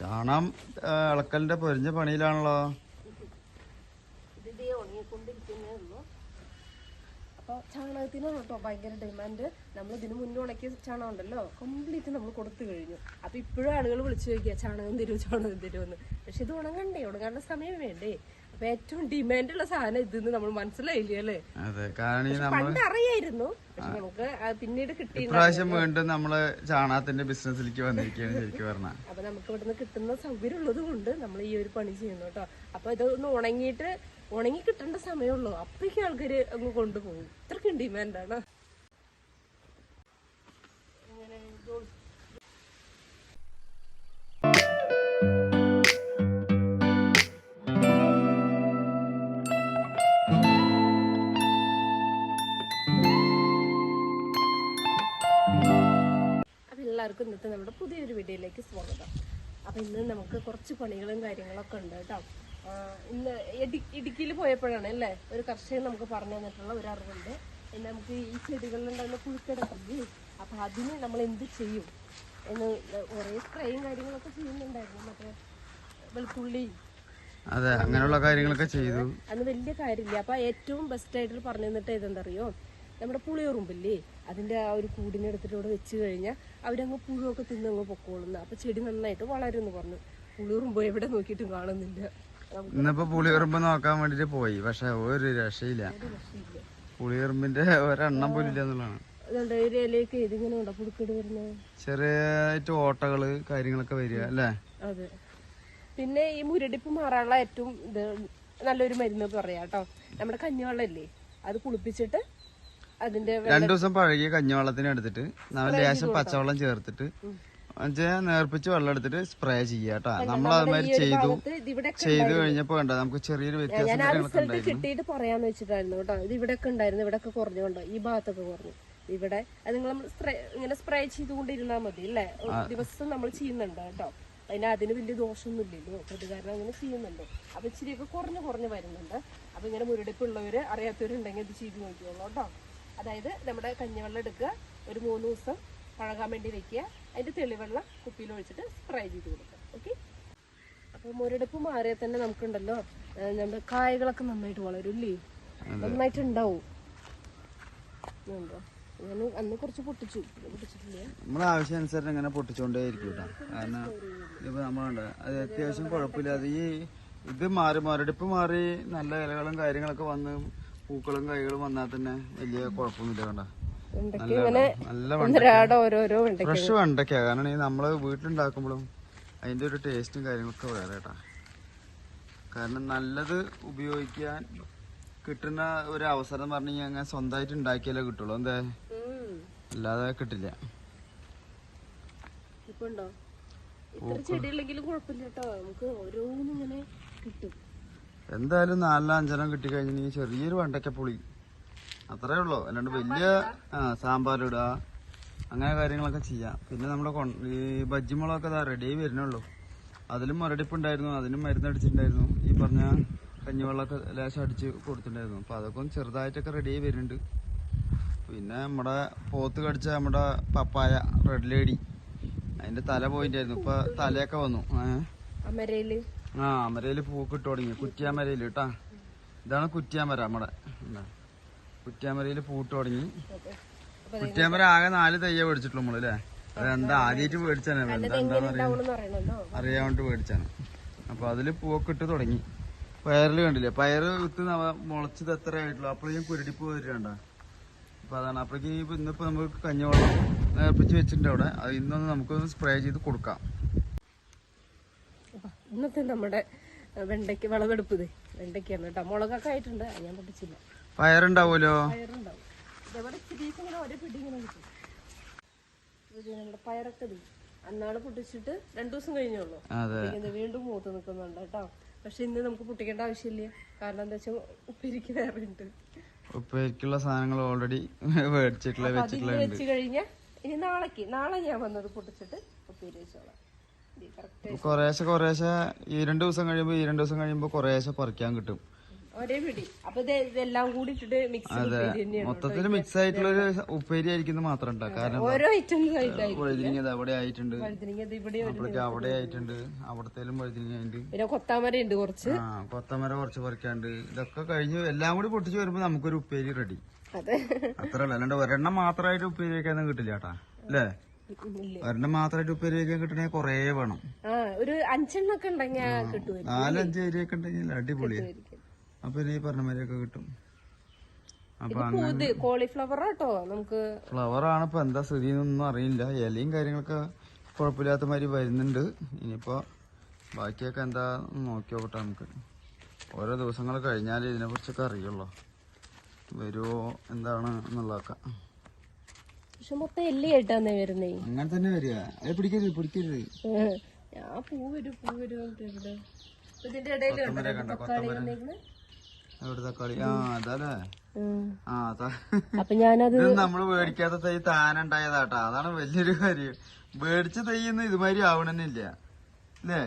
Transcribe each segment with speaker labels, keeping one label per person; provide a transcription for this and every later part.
Speaker 1: ചാണം ഇളക്കലിന്റെ പൊരിഞ്ഞ പണിയിലാണല്ലോ.
Speaker 2: അപ്പോൾ ചാണകത്തിനാണ് കേട്ടോ ഭയങ്കര ഡിമാൻഡ് നമ്മൾ ഇതിന് മുന്നേ ഉണക്കിയ ചാണകം ഉണ്ടല്ലോ കംപ്ലീറ്റ് നമ്മൾ കൊടുത്തു കഴിഞ്ഞു. അപ്പോൾ ഇപ്പോഴും ആളുകൾ വിളിച്ചു ചോദിക്കുക ചാണകം തരുമോ ചാണകം തരുമെന്ന് പക്ഷെ ഇത് ഉണങ്ങണ്ടേ ഉണങ്ങാനുള്ള സമയം വേണ്ടേ. അപ്പോൾ ഏറ്റവും ഡിമാൻഡുള്ള സാധനം ഇതെന്ന് നമ്മൾ മനസ്സിലായില്ലേ അല്ലേ?
Speaker 1: അതെ കാരണം ഈ നമ്മൾ
Speaker 2: പണ്ട് അറിയായിരുന്നു. പക്ഷെ നമുക്ക് പിന്നീട് കിട്ടി
Speaker 1: ഇപ്രാവശ്യം വീണ്ടും നമ്മൾ ചാണകത്തിന്റെ ബിസിനസ്സിലേക്ക് വന്നിരിക്കുകയാണ് ശരിക്കും പറഞ്ഞാൽ
Speaker 2: അപ്പൊ നമുക്ക് ഇവിടുന്ന് കിട്ടുന്ന സൗകര്യം ഉള്ളത് കൊണ്ട് നമ്മൾ ഈ ഒരു പണി ചെയ്യുന്നു കേട്ടോ. അപ്പൊ ഇതൊന്ന് ഉണങ്ങിയിട്ട് ഉണങ്ങി കിട്ടേണ്ട സമയമുള്ളൂ. അപ്പോഴേക്കും ആൾക്കാര് അങ്ങ് കൊണ്ടുപോകും. ഇത്രക്കും ഡിമാൻഡാണ് എല്ലാവർക്കും ഇന്നത്തെ നമ്മുടെ പുതിയൊരു വീഡിയോയിലേക്ക് സ്വാഗതം. അപ്പം ഇന്ന് നമുക്ക് കുറച്ച് പണികളും കാര്യങ്ങളൊക്കെ ഉണ്ട് കേട്ടോ. ഇന്ന് ഇടി ഇടുക്കിയിൽ പോയപ്പോഴാണ് അല്ലേ? ഒരു കർഷകൻ നമുക്ക് പറഞ്ഞു തന്നിട്ടുള്ള ഒരു അറിവുണ്ട്. പിന്നെ നമുക്ക് ഈ ചെടികളിലുണ്ടാകുന്ന പുഴുക്കിടക്കില്ലേ അപ്പം അതിന് നമ്മൾ എന്ത് ചെയ്യും? എന്ന് കുറേ സ്പ്രേയും കാര്യങ്ങളൊക്കെ ചെയ്യുന്നുണ്ടായിരുന്നു. മറ്റേ വെളുത്തുള്ളി.
Speaker 1: അതെ അങ്ങനെയുള്ള കാര്യങ്ങളൊക്കെ ചെയ്തു.
Speaker 2: അന്ന് വലിയ കാര്യമില്ല. അപ്പൊ ഏറ്റവും ബെസ്റ്റ് ആയിട്ട് പറഞ്ഞു തന്നിട്ട് ഏതെന്തറിയോ നമ്മുടെ പുളിയുറുമ്പില്ലേ അതിന്റെ ആ ഒരു കൂടിനെടുത്തിട്ട് ഇവിടെ വെച്ച് കഴിഞ്ഞാൽ അവരങ്ങ് പുഴുവൊക്കെ തിന്നങ്ങ് പൊക്കോളുന്ന. അപ്പൊ ചെടി നന്നായിട്ട് വളരും എന്ന് പറഞ്ഞു. പുളിയുറുമ്പ് എവിടെ നോക്കിയിട്ടും കാണുന്നില്ല.
Speaker 1: ഇന്നിപ്പോ പുളിയുറുമ്പ് നോക്കാൻ വേണ്ടിട്ട് പോയി. പക്ഷെ ഒരു രക്ഷയില്ല.
Speaker 2: രക്ഷയില്ല.
Speaker 1: ഒരെണ്ണം പോലും ഇല്ല എന്നുള്ളതാണ്. ചെറിയായിട്ട് ഓട്ടകൾ കാര്യങ്ങളൊക്കെ വരിക അല്ലേ?
Speaker 2: അതെ. പിന്നെ ഈ മുരടിപ്പ് മാറാനുള്ള ഏറ്റവും ഇത് നല്ലൊരു മരുന്ന് പറയാട്ടോ. നമ്മുടെ കഞ്ഞിവെള്ളമില്ലേ? അത് കുളിപ്പിച്ചിട്ട് അതിന്റെ
Speaker 1: രണ്ടു ദിവസം പഴകിയ കഞ്ഞിവെള്ളത്തിന് എടുത്തിട്ട് നമ്മൾ ലേശം പച്ചവെള്ളം ചേർത്തിട്ട് നേർപ്പിച്ച് വെള്ളം എടുത്തിട്ട് സ്പ്രേ ചെയ്യാട്ടാ നമ്മൾ അതുമാതിരി ചെയ്തു. ചെയ്തു കഴിഞ്ഞപ്പോ വേണ്ട നമുക്ക് ചെറിയൊരു വ്യത്യാസം
Speaker 2: കിട്ടിയിട്ട് പറയാന്ന് വെച്ചിട്ടായിരുന്നു കേട്ടോ. ഇത് ഇവിടെയൊക്കെ ഉണ്ടായിരുന്നു ഇവിടെയൊക്കെ കുറഞ്ഞുകൊണ്ടോ ഈ ഭാഗത്തൊക്കെ കുറഞ്ഞു. ഇവിടെ അത് നിങ്ങൾ ഇങ്ങനെ സ്പ്രേ ചെയ്തുകൊണ്ടിരുന്നാ മതി അല്ലേ? ഒരു ദിവസം നമ്മൾ ചെയ്യുന്നുണ്ട് കേട്ടോ. അതിന് അതിന് വലിയ ദോഷമൊന്നുമില്ലല്ലോ. പ്രതികാരം അങ്ങനെ ചെയ്യുന്നുണ്ട്. അപ്പൊ ഇച്ചിരിയൊക്കെ കുറഞ്ഞു കുറഞ്ഞു വരുന്നുണ്ട്. അപ്പൊ ഇങ്ങനെ മുരടിപ്പുള്ളവര് അറിയാത്തവരുണ്ടെങ്കിൽ ഇത് ചെയ്ത് നോക്കിയോളൂ കേട്ടോ. അതായത് നമ്മുടെ കഞ്ഞിവെള്ളം എടുക്കുക ഒരു മൂന്ന് ദിവസം പഴകാൻ വേണ്ടി വെക്കുക. അതിന്റെ തെളിവെള്ളം കുപ്പിയിൽ ഒഴിച്ചിട്ട് സ്പ്രേ ചെയ്ത് കൊടുക്കുക. ഓക്കെ അപ്പൊ മുരടിപ്പ് മാറിയാൽ തന്നെ നമുക്കുണ്ടല്ലോ നമ്മുടെ കായകളൊക്കെ നന്നായിട്ട് വളരും ഇല്ലേ നന്നായിട്ട് ഉണ്ടാവും? ഞാൻ അന്ന് കുറച്ച് പൊട്ടിച്ചു. പൊട്ടിച്ചിട്ടില്ല?
Speaker 1: നമ്മുടെ ആവശ്യാനുസരണം ഇങ്ങനെ പൊട്ടിച്ചോണ്ടേ ഇരിക്കും കാരണം ഇപ്പൊ നമ്മളുണ്ട് അത് അത്യാവശ്യം കുഴപ്പമില്ലാതെ ഈ ഇത് മാറി മരടിപ്പ് മാറി നല്ല ഇലകളും കാര്യങ്ങളൊക്കെ വന്ന് പൂക്കളും കൈകളും വന്നാൽ തന്നെ വലിയ കുഴപ്പമൊന്നുമില്ല
Speaker 2: വേണ്ട
Speaker 1: നല്ല ഫ്രഷ് വെണ്ടയ്ക്ക. കാരണം നമ്മൾ വീട്ടിലുണ്ടാക്കുമ്പോഴും അതിന്റെ ഒരു ടേസ്റ്റും കാര്യങ്ങളൊക്കെ വേറെ കേട്ടാ. കാരണം നല്ലത് ഉപയോഗിക്കാൻ കിട്ടുന്ന ഒരു അവസരം പറഞ്ഞു കഴിഞ്ഞാൽ അങ്ങനെ സ്വന്തമായിട്ട് ഉണ്ടാക്കിയാലേ കിട്ടുള്ളൂ. എന്താ. അല്ലാതെ കിട്ടില്ല.
Speaker 2: ചെടിയില്ലെങ്കിലും കുഴപ്പമില്ല കേട്ടോ. നമുക്ക് ഓരോന്നും ഇങ്ങനെ കിട്ടും.
Speaker 1: എന്തായാലും അഞ്ചെണ്ണം കിട്ടിക്കഴിഞ്ഞാൽ ചെറിയൊരു വെണ്ടയ്ക്ക പുളി. അത്രേ ഉള്ളൂ. അല്ലാണ്ട് വലിയ സാമ്പാറിടുക അങ്ങനെ കാര്യങ്ങളൊക്കെ ചെയ്യാം. പിന്നെ നമ്മുടെ ഈ ബജ്ജിമുളകൊക്കെ ഇതാ റെഡി വരുന്നുള്ളൂ. അതിലും മരടിപ്പുണ്ടായിരുന്നു അതിനും മരുന്നടിച്ചിട്ടുണ്ടായിരുന്നു. ഈ പറഞ്ഞ കഞ്ഞിവെള്ളമൊക്കെ ലേശം അടിച്ച് കൊടുത്തിട്ടുണ്ടായിരുന്നു. അപ്പോൾ അതൊക്കെ ഒന്ന് ചെറുതായിട്ടൊക്കെ റെഡി വരുന്നുണ്ട്. പിന്നെ നമ്മുടെ പോത്ത് കടിച്ച നമ്മുടെ പപ്പായ റെഡ് ലേഡി അതിന്റെ തല പോയിട്ടായിരുന്നു ഇപ്പൊ തലയൊക്കെ വന്നു. ഏഹ് ആ മരയിൽ പൂക്ക് ഇട്ടു തുടങ്ങി. കുറ്റിയാമരയിൽ കേട്ടാ ഇതാണ് കുറ്റിയാമര നമ്മുടെ. കുറ്റിയാമരയിൽ പൂട്ട് തുടങ്ങി. കുറ്റിയാമര ആകെ നാല് തയ്യ മേടിച്ചിട്ടുള്ളൂ നമ്മൾ അല്ലേ അതെന്താ ആദ്യമായിട്ട് മേടിച്ചാണ് എന്താണെന്ന് വേണ്ടി മേടിച്ചാണ്. അപ്പൊ അതിൽ പൂക്കിട്ട് ഇട്ട് തുടങ്ങി. പയറിൽ കണ്ടില്ലേ? പയറ് വിത്ത് മുളച്ചത് എത്ര ആയിട്ടുള്ളൂ അപ്പോഴേക്കും കുരുടിപ്പ് വരികണ്ട അപ്പൊ അതാണ്. അപ്പോഴേക്കും ഇപ്പൊ ഇന്നിപ്പോ നമുക്ക് കഞ്ഞിവെള്ളം നേർപ്പിച്ച് വെച്ചിട്ടുണ്ട് അവിടെ. അത് ഇന്നൊന്ന് നമുക്കൊന്ന് സ്പ്രേ ചെയ്ത് കൊടുക്കാം.
Speaker 2: ഇന്നത്തെ നമ്മുടെ വെണ്ടയ്ക്ക് വിളവെടുപ്പ് ഇത്. വെണ്ടയ്ക്കാണ് കേട്ടോ. മുളകൊക്കെ ആയിട്ടുണ്ട്. ഞാൻ പൊട്ടിച്ചില്ല.
Speaker 1: പയറുണ്ടാവുമല്ലോ?
Speaker 2: പയറുണ്ടാവും. ഇതേപോലെ ഇച്ചിരി ഇങ്ങനെ ഒരേ പിടി ഇങ്ങനെ കിട്ടും. നമ്മുടെ പയറൊക്കെ ഇത്. അന്നാൾ പൊട്ടിച്ചിട്ട് രണ്ടു ദിവസം കഴിഞ്ഞുള്ളൂ വീണ്ടും മൂത്ത് നിൽക്കുന്നുണ്ട് കേട്ടോ. പക്ഷെ ഇന്ന് നമുക്ക് പൊട്ടിക്കേണ്ട ആവശ്യമില്ല. കാരണം എന്താ വെച്ചാൽ ഉപ്പേരിക്ക് വേറെ ഉണ്ട്
Speaker 1: ഉപ്പേരിക്കുള്ള സാധനങ്ങൾ ഓൾറെഡി മേടിച്ചിട്ടുള്ള വെച്ചിട്ടുള്ള
Speaker 2: വെച്ചു കഴിഞ്ഞാൽ ഇനി നാളേക്ക് നാളെ ഞാൻ വന്നത് പൊട്ടിച്ചിട്ട് ഉപ്പേരി വെച്ചോളാം.
Speaker 1: കുറേശ്ശെ കൊറേശ്ശെ ഈ രണ്ട് ദിവസം കഴിയുമ്പോ ഈ രണ്ട് ദിവസം കഴിയുമ്പോ കൊറേശ്ശെ പറിക്കാൻ കിട്ടും.
Speaker 2: ഒരേ പിടി. അപ്പൊ ഇത് ഇതെല്ലാം കൂടി ഇട്ടിട്ട് മിക്സ് തന്നെയാണ്
Speaker 1: മൊത്തത്തിൽ മിക്സ് ആയിട്ടുള്ളൊരു ഉപ്പേരി ആയിരിക്കുന്നത് മാത്രം ഉണ്ടാ കാരണം
Speaker 2: ഓരോ ഐറ്റംസ് ആയിട്ടായി
Speaker 1: വഴുതിരിങ്ങ അവിടെ ആയിട്ടുണ്ട്.
Speaker 2: ഒരു-
Speaker 1: അപ്പോഴേക്ക് അവിടെ ആയിട്ടുണ്ട്. അവിടത്തേലും വഴുതിരിങ്ങുണ്ട്
Speaker 2: പിന്നെ കൊത്താമര ഉണ്ട് കുറച്ച്.
Speaker 1: ആ കൊത്തമര കുറച്ച് പറിക്കാണ്ട്. ഇതൊക്കെ കഴിഞ്ഞ് എല്ലാം കൂടി പൊട്ടിച്ച് വരുമ്പോ നമുക്കൊരു ഉപ്പേരി റെഡി
Speaker 2: അതെ.
Speaker 1: അത്ര അല്ല അല്ലാണ്ട് ഒരെണ്ണം മാത്രമായിട്ട് ഉപ്പേരി വെക്കാനൊന്നും കിട്ടില്ല കേട്ടാ. അല്ലേ. ഒരെണ്ണം മാത്രമായിട്ട് ഉപ്പേരി വയ്ക്കാൻ കിട്ടണേ കൊറേ വേണം.
Speaker 2: ഒരു അഞ്ചെണ്ണൊക്കെ ഉണ്ടെങ്കിൽ കിട്ടുമായിരിക്കും
Speaker 1: നാലഞ്ച് ഏരിയൊക്കെ ഉണ്ടെങ്കിൽ അടിപൊളിയാ. അപ്പൊ ഈ പറഞ്ഞ മാതിരിയൊക്കെ കിട്ടും.
Speaker 2: ഫ്ലവറാണ് നമുക്ക്.
Speaker 1: ഫ്ലവർ ആണ് ഇപ്പൊ എന്താ സ്ഥിതി എന്നൊന്നും അറിയില്ല. ഇലയും കാര്യങ്ങളൊക്കെ കുഴപ്പമില്ലാത്ത മാതിരി വരുന്നുണ്ട്. ഇനിയിപ്പോ ബാക്കിയൊക്കെ എന്താ നോക്കി നോക്കട്ടെ നമുക്ക്. ഓരോ ദിവസങ്ങൾ കഴിഞ്ഞാലേ ഇതിനെ കുറിച്ചൊക്കെ അറിയുള്ളൂ. വരുമോ എന്താണ് എന്നുള്ളതൊക്കെ.
Speaker 2: പക്ഷെ മൊത്തം എല്ലിയായിട്ടാന്നേ വരുന്നേ.
Speaker 1: അങ്ങനെ തന്നെ വരിക. അത് പിടിക്കരുത് പിടിക്കരുത്.
Speaker 2: ഞാൻ പൂ വരും പൂ വരും ഇതിന്റെ ഇടയിൽ തക്കാളി വന്നേക്കണ്.
Speaker 1: എവിടെ തക്കാളി? ആ അതല്ലേ?
Speaker 2: ഉം.
Speaker 1: ആ അതാ.
Speaker 2: അപ്പൊ ഞാനത്
Speaker 1: ഇത് നമ്മൾ മേടിക്കാത്ത തൈ താനുണ്ടായതാട്ടാ. അതാണ് വലിയൊരു കാര്യം. മേടിച്ച ഇന്ന് ഇതുമാതിരി ആവണമെന്നില്ല അല്ലേ.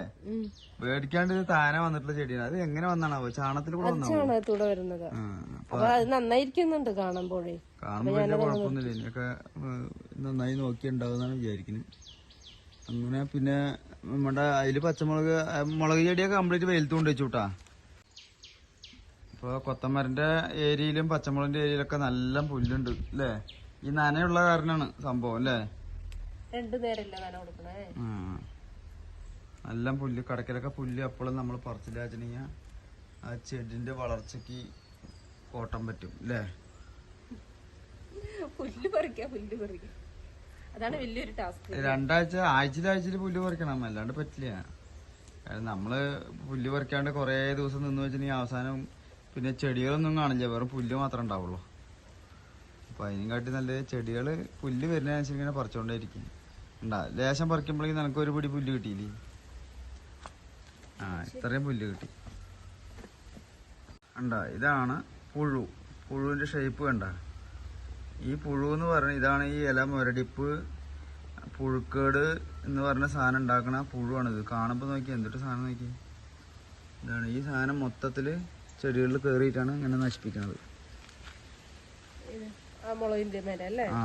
Speaker 1: മേടിക്കാണ്ട് താനെ വന്നിട്ടുള്ള ചെടിയാണ്. അത് എങ്ങനെ വന്നാണാവോ ചാണത്തിൽ കൂടെ വന്നാവോ?
Speaker 2: ചാണകത്തൂടെ വരുന്നത്. അപ്പൊ അത് നന്നായിരിക്കുന്നുണ്ട് കാണുമ്പോഴേ.
Speaker 1: കാണുമ്പോ വലിയ കുഴപ്പമൊന്നുമില്ല. ഇതിനൊക്കെ നന്നായി നോക്കിയുണ്ടാവുന്നാണ് വിചാരിക്കുന്നത്. അങ്ങനെ പിന്നെ നമ്മുടെ അതിൽ പച്ചമുളക് മുളക് ചെടിയൊക്കെ കംപ്ലീറ്റ് വെയിലത്ത് കൊണ്ട് വെച്ചുട്ടാ ഇപ്പൊ കൊത്തമരന്റെ ഏരിയയിലും പച്ചമുളകിന്റെ ഏരിയയിലൊക്കെ നല്ല പുല്ലുണ്ട് അല്ലേ ഈ നനയുള്ള കാരണമാണ് സംഭവം അല്ലേ
Speaker 2: രണ്ടു നേരല്ല നന കൊടുക്കണേ.
Speaker 1: നല്ല പുല്ല് കടക്കിലൊക്കെ പുല്ല് അപ്പോഴും നമ്മൾ പറിച്ചില്ലാച്ചിട്ടുണ്ടെങ്കിൽ ആ ചെടിന്റെ വളർച്ചയ്ക്ക് കോട്ടം പറ്റും അല്ലേ
Speaker 2: പുല്ല് പറിക്കാ പുല്ല് അതാണ് വലിയൊരു ടാസ്ക്.
Speaker 1: രണ്ടാഴ്ച ആഴ്ചയിൽ പുല്ല് പറിക്കണം അല്ലാണ്ട് പറ്റില്ല. കാരണം നമ്മൾ പുല്ല് പറിക്കാണ്ട് കുറേ ദിവസം നിന്ന് വെച്ചിട്ടുണ്ടെങ്കിൽ അവസാനം പിന്നെ ചെടികളൊന്നും കാണില്ല വെറും പുല്ല് മാത്രമേ ഉണ്ടാവുള്ളൂ. അപ്പൊ അതിനും കാട്ടി നല്ല ചെടികൾ പുല്ല് വരുന്നതിനനുസരിച്ച് ഇങ്ങനെ പറിച്ചോണ്ടേയിരിക്കും ഉണ്ടാ ലേശം പറിക്കുമ്പോഴേക്കും നിനക്ക് ഒരു പിടി പുല്ല് കിട്ടിയില്ലേ? ആ ഇത്രയും പുല്ല് കിട്ടി. കണ്ട ഇതാണ് പുഴു. പുഴുവിന്റെ ഷേപ്പ് കണ്ട? ഈ പുഴു എന്ന് പറഞ്ഞ ഇതാണ് ഈ ഇല മുരടിപ്പ് പുഴുക്കേട് എന്ന് പറഞ്ഞ സാധനം ഉണ്ടാക്കണ പുഴുവാണിത് ഇത്. കാണുമ്പോൾ നോക്കി എന്തിട്ട് സാധനം നോക്കി ഇതാണ് ഈ സാധനം മൊത്തത്തിൽ ചെടികളിൽ കയറിയിട്ടാണ് ഇങ്ങനെ നശിപ്പിക്കുന്നത്
Speaker 2: ആ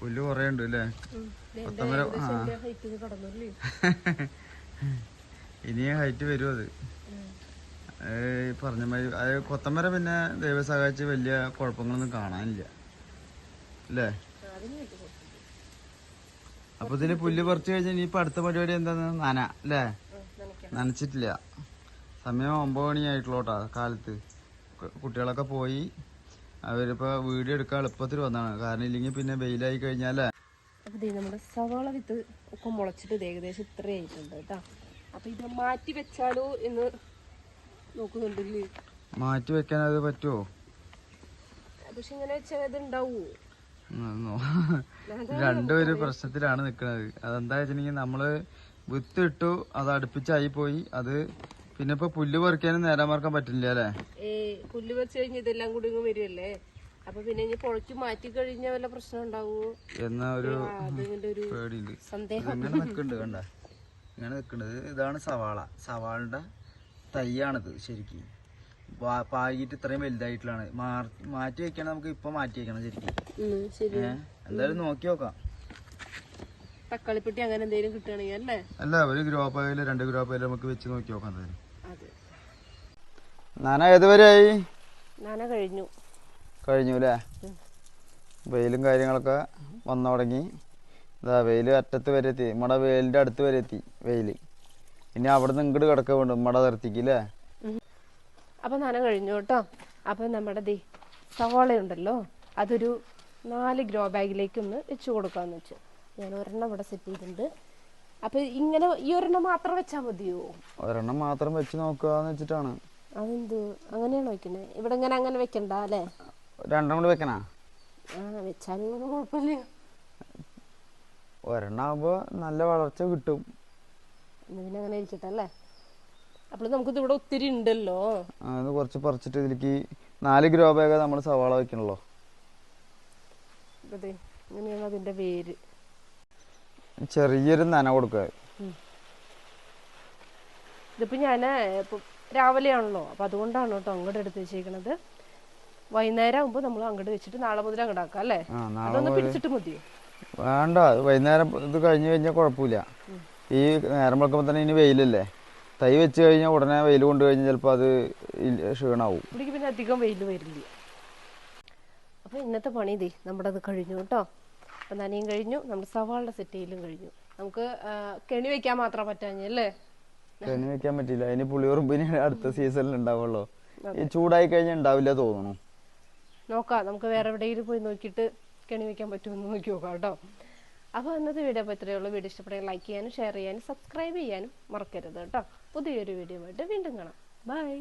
Speaker 1: പുല്ല് കുറേ ഉണ്ട് അല്ലേ? കൊത്തമര ആ. ഇനി ഹൈറ്റ് വരും അത്. പറഞ്ഞ മാതിരി അത് കൊത്തമര പിന്നെ ദൈവസഹായിച്ച് വലിയ കുഴപ്പങ്ങളൊന്നും കാണാനില്ല. അല്ലേ? അപ്പൊ ഇതിൽ പുല്ല് പറിച്ചു കഴിഞ്ഞാൽ ഇനിയിപ്പോ അടുത്ത പരിപാടി എന്താന്ന്? നന അല്ലേ? നനച്ചിട്ടില്ല. സമയം ഒമ്പത് മണിയായിട്ടുള്ളൂട്ടാ കാലത്ത്. കുട്ടികളൊക്കെ പോയി. അവരിപ്പോ വീഡിയോ എടുക്കാൻ എളുപ്പത്തിൽ വന്നാണ് കാരണം ഇല്ലെങ്കിൽ പിന്നെ വെയിലായി കഴിഞ്ഞാലേ.
Speaker 2: നമ്മുടെ സവാള വിത്ത് ഒക്കെ മുളച്ചിട്ട് ഇത് ഏകദേശം ഇത്ര ആയിട്ടുണ്ട് കേട്ടോ. അപ്പൊ ഇത് മാറ്റി വെച്ചാലോ എന്ന് നോക്കുന്നുണ്ടല്ലേ?
Speaker 1: മാറ്റി വെക്കാൻ അത് പറ്റുമോ
Speaker 2: പക്ഷെ ഇങ്ങനെ വെച്ചാൽ ഇത്
Speaker 1: രണ്ടുപേര് പ്രശ്നത്തിലാണ് നിക്കുന്നത് അതെന്താ വെച്ചിട്ടുണ്ടെങ്കിൽ നമ്മൾ വിത്ത് ഇട്ടു അത് അടുപ്പിച്ചായി പോയി അത് പിന്നെ ഇപ്പൊ പുല്ല് പറിക്കാനും നേരം മറക്കാൻ പറ്റില്ല അല്ലേ?
Speaker 2: പുല്ല് വെച്ച് കഴിഞ്ഞാൽ ഇതെല്ലാം കൂടി വരുമല്ലേ അപ്പൊ പിന്നെ ഇനി പൊളിച്ചു മാറ്റി കഴിഞ്ഞാൽ വല്ല പ്രശ്നം ഉണ്ടാവുമോ
Speaker 1: എന്നാ ഒരു
Speaker 2: അതിന്റെ ഒരു
Speaker 1: പേടിയുണ്ട്.
Speaker 2: സന്ദേഹം.
Speaker 1: ഇങ്ങനെ നിൽക്കുന്നുണ്ട് കണ്ട. ഇങ്ങനെ നിൽക്കുന്നത് ഇതാണ് സവാള. സവാളിന്റെ തൈയാണിത് ശരിക്കും. പാകിട്ട് ഇത്രയും വലുതായിട്ടുള്ളതാണ്. മാറി മാറ്റി വെക്കണം നമുക്ക് ഇപ്പൊ മാറ്റി വെക്കണം ശരിക്കും. എന്തായാലും നോക്കി നോക്കാം.
Speaker 2: തക്കാളിപ്പെട്ടി അങ്ങനെ എന്തെങ്കിലും കിട്ടുകയാണെങ്കിൽ അല്ലേ?
Speaker 1: അല്ല ഒരു ഗ്രോ പായൽ രണ്ട് ഗ്രോ പായൽ നമുക്ക് വെച്ച് നോക്കി നോക്കാം നാന ഏതുവരെയായി
Speaker 2: നാന കഴിഞ്ഞു.
Speaker 1: കഴിഞ്ഞു അല്ലേ വെയിലും കാര്യങ്ങളൊക്കെ വന്നു തുടങ്ങി. ഇതാ വെയിൽ അറ്റത്ത് വരെ എത്തി. നമ്മുടെ വെയിലിന്റെ അടുത്ത് വരെ എത്തി വെയിൽ ഇനി അവിടെ നിന്ന് ഇങ്ങോട്ട് കിടക്ക വേണ്ട നമ്മുടെ നിർത്തിക്ക് അല്ലേ
Speaker 2: അപ്പൊ നന കഴിഞ്ഞു കേട്ടോ. അപ്പൊ നമ്മുടെ ദേ സവാള ഉണ്ടല്ലോ അതൊരു നാല് ഗ്രോ ബാഗിലേക്ക് ഒന്ന് വെച്ച് കൊടുക്കാന്ന് വെച്ചു. ഞാൻ ഒരെണ്ണം ഇവിടെ സെറ്റ് ചെയ്തിട്ടുണ്ട്. അപ്പൊ ഇങ്ങനെ ഈ ഒരെണ്ണം മാത്രം വെച്ചാ മതിയോ?
Speaker 1: ഒരെണ്ണം മാത്രം വെച്ച് നോക്കുക വെച്ചിട്ടാണ്.
Speaker 2: അതെന്ത്? അങ്ങനെയാണോ വെക്കുന്നത് ഇവിടെ ഇങ്ങനെ അങ്ങനെ വെക്കണ്ട അല്ലേ?
Speaker 1: രണ്ടെണ്ണം കൂടി വെക്കണ?
Speaker 2: ആ വെച്ചാലും കുഴപ്പമില്ല.
Speaker 1: ഒരെണ്ണം നല്ല വളർച്ച കിട്ടും.
Speaker 2: പിന്നെ അങ്ങനെ ഇരിക്കട്ടെ അല്ലേ? അപ്പോൾ നമുക്കിത് ഇവിടെ ഒത്തിരി ഉണ്ടല്ലോ.
Speaker 1: അത് കുറച്ച് പറിച്ചിട്ട് ഇതിലേക്ക് നാല് ഗ്രോ ബാഗ് നമ്മൾ സവാള വെക്കണല്ലോ
Speaker 2: അതെ ഇങ്ങനെയാണ് അതിന്റെ വേര്
Speaker 1: ചെറിയൊരു നന കൊടുക്കുക.
Speaker 2: ഇതിപ്പോ ഞാൻ രാവിലെയാണല്ലോ അപ്പൊ അതുകൊണ്ടാണ് കേട്ടോ അങ്ങോട്ട് എടുത്ത് വെച്ചേക്കണത്. വൈകുന്നേരം ആകുമ്പോൾ നമ്മൾ അങ്ങോട്ട് വെച്ചിട്ട് നാളെ മുതൽ അങ്ങോട്ട് ആക്കാം അല്ലേ? അതൊന്ന് പിടിച്ചിട്ട് മതിയോ
Speaker 1: വേണ്ട വൈകുന്നേരം ഇത് കഴിഞ്ഞ് കഴിഞ്ഞാൽ കുഴപ്പമില്ല ഈ നേരം വെക്കുമ്പോൾ തന്നെ ഇനി വെയിലല്ലേ? തൈ വെച്ച് കഴിഞ്ഞാൽ ഉടനെ വെയിൽ കൊണ്ട് കഴിഞ്ഞാൽ ചിലപ്പോൾ അത് ക്ഷീണാവും.
Speaker 2: ഇവിടേക്ക് പിന്നെ അധികം വെയിൽ വരില്ല. അപ്പോൾ ഇന്നത്തെ പണി ഇതേ നമ്മുടെ അത് കഴിഞ്ഞു കേട്ടോ അപ്പം നനയും കഴിഞ്ഞു നമ്മുടെ സവാളുടെ സെറ്റ് കഴിഞ്ഞു. നമുക്ക് കെണി വെക്കാൻ മാത്രം പറ്റാഞ്ഞല്ലേ
Speaker 1: കെണി വെക്കാൻ പറ്റില്ല അതിന് പുളിയുറുമ്പിന് അടുത്ത സീസണിൽ ഉണ്ടാവുള്ളൂ. ഈ ചൂടായി കഴിഞ്ഞാൽ ഉണ്ടാവില്ല തോന്നുന്നു.
Speaker 2: നോക്കാം. നമുക്ക് വേറെ എവിടെയെങ്കിലും പോയി നോക്കിയിട്ട് കെണി വെക്കാൻ പറ്റുമെന്ന് നോക്കി നോക്കാം കേട്ടോ. അപ്പോൾ ഇന്നത്തെ വീഡിയോ അപ്പോൾ ഇത്രയേ ഉള്ളൂ. വീഡിയോ ഇഷ്ടപ്പെടുകയും ലൈക്ക് ചെയ്യാനും ഷെയർ ചെയ്യാനും സബ്സ്ക്രൈബ് ചെയ്യാനും മറക്കരുത് കേട്ടോ. പുതിയൊരു വീഡിയോ ആയിട്ട് വീണ്ടും കാണാം. ബൈ.